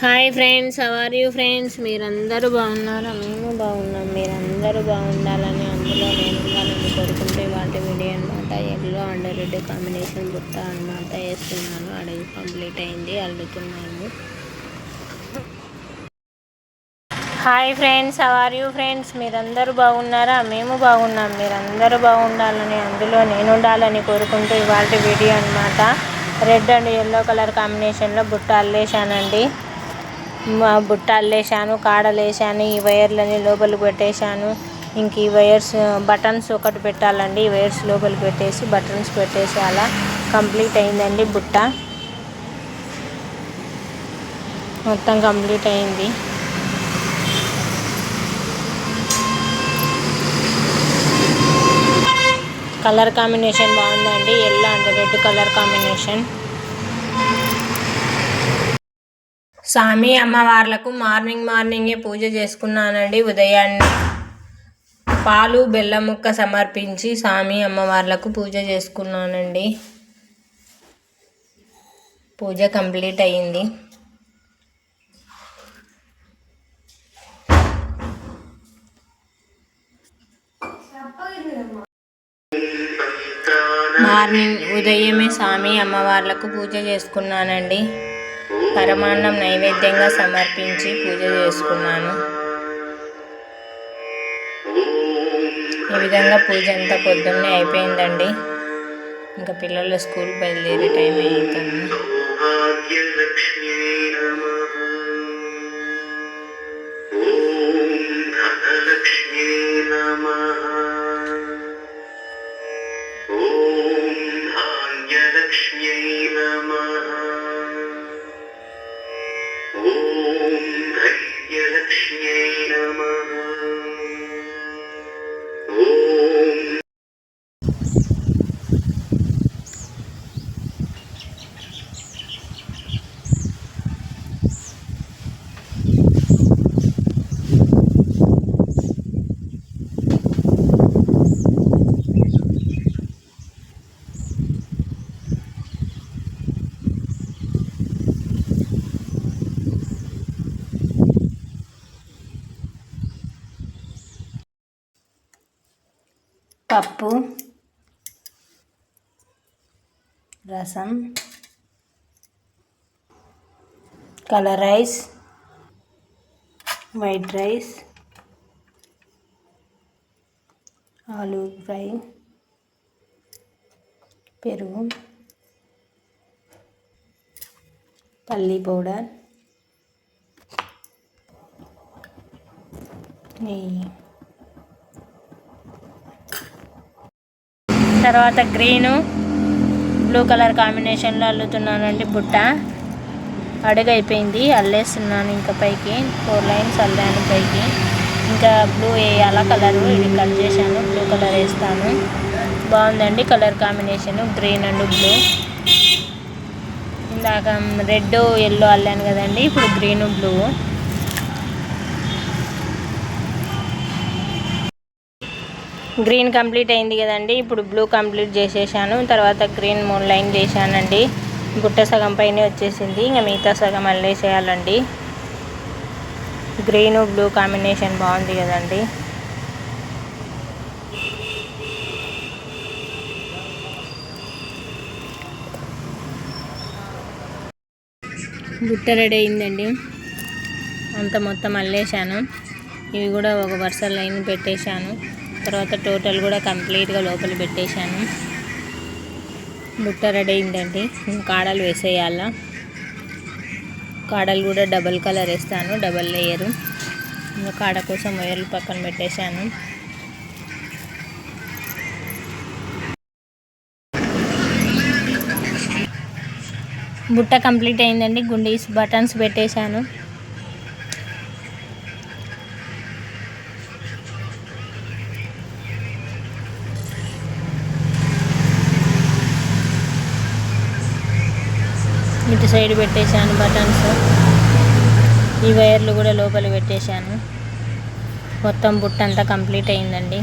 Hi friends how are you friends మీరందరూ బాగున్నారా? మేము బాగున్నాం. మీరందరూ బాగుండాలని అందులో నేను ఉండాలని కోరుకుంటే వాటి వీడియో అనమాట ఎల్లో అండ్ రెడ్ కాంబినేషన్ బుట్ట అనమాట వేస్తున్నాను. అడవి కంప్లీట్ అయింది అల్లుతున్నాను. Hi friends how are you friends మీరందరూ బాగున్నారా? మేము బాగున్నాం. మీరందరూ బాగుండాలని అందులో నేను ఉండాలని కోరుకుంటూ ఇవాళ వీడియో అనమాట రెడ్ అండ్ ఎల్లో కలర్ కాంబినేషన్లో బుట్ట అల్లేశానండి. మా బుట్ట కాడలు వేసాను ఈ వైర్లని లోపలికి పెట్టేశాను. ఇంక ఈ వైర్స్ బటన్స్ ఒకటి పెట్టాలండి. ఈ వైర్స్ లోపలికి పెట్టేసి బటన్స్ పెట్టేసి అలా కంప్లీట్ అయిందండి బుట్ట. మొత్తం కంప్లీట్ అయింది. కలర్ కాంబినేషన్ బాగుందండి. Yellow and red colour combination. స్వామి అమ్మవార్లకు మార్నింగ్ మార్నింగే పూజ చేసుకున్నానండి. ఉదయాన్నే పాలు బెల్లం ముక్క సమర్పించి స్వామి అమ్మవార్లకు పూజ చేసుకున్నానండి. పూజ కంప్లీట్ అయ్యింది. మార్నింగ్ ఉదయమే స్వామి అమ్మవార్లకు పూజ చేసుకున్నానండి. పరమాన్నం నైవేద్యంగా సమర్పించి పూజ చేసుకున్నాను. ఈ విధంగా పూజ అంతా పొద్దున్నే అయిపోయిందండి. ఇంకా పిల్లలు స్కూల్ బయలుదేరే టైం అవుతుంది పప్పు రసం కలర్ రైస్ వైట్ రైస్ ఆలు ఫ్రై పెరుగు పల్లీ పౌడర్ నెయ్యి. తర్వాత గ్రీను. బ్లూ కలర్ కాంబినేషన్లో అల్లుతున్నానండి బుట్ట. అడుగైపోయింది అల్లేస్తున్నాను ఇంకా పైకి. ఫోర్ లైన్స్ అల్లాను పైకి. ఇంకా బ్లూ వేయాల కలరు ఇది కట్ చేశాను బ్లూ కలర్ వేస్తాను. బాగుందండి colour combination green and blue. ఇందాక రెడ్ ఎల్లో అల్లాను కదండి ఇప్పుడు గ్రీను బ్లూ. గ్రీన్ కంప్లీట్ అయింది కదండి. ఇప్పుడు బ్లూ కంప్లీట్ చేసేసాను. తర్వాత గ్రీన్ మూడు లైన్ చేశానండి. గుట్ట సగం పైన వచ్చేసింది. ఇంకా మిగతా సగం అల్లేసేయాలండి. గ్రీను బ్లూ కాంబినేషన్ బాగుంది కదండి. గుట్ట రెడీ అయిందండి. అంత మొత్తం అల్లేసాను. ఇవి కూడా ఒక వరుస లైన్ పెట్టేశాను. తర్వాత టోటల్ కూడా కంప్లీట్గా లోపల పెట్టేశాను. బుట్ట రెడీ అయిందండి. కాడలు వేసేయాల. కాడలు కూడా డబల్ కలర్ వేస్తాను డబల్ లేయరు. కాడ కోసం వైర్లు పక్కన పెట్టేశాను. బుట్ట కంప్లీట్ అయిందండి. గుండీస్ బటన్స్ పెట్టేశాను. ఇటు సైడ్ పెట్టేశాను బటన్స్. ఈ వైర్లు కూడా లోపల పెట్టేశాను. మొత్తం బుట్ట అంతా కంప్లీట్ అయిందండి.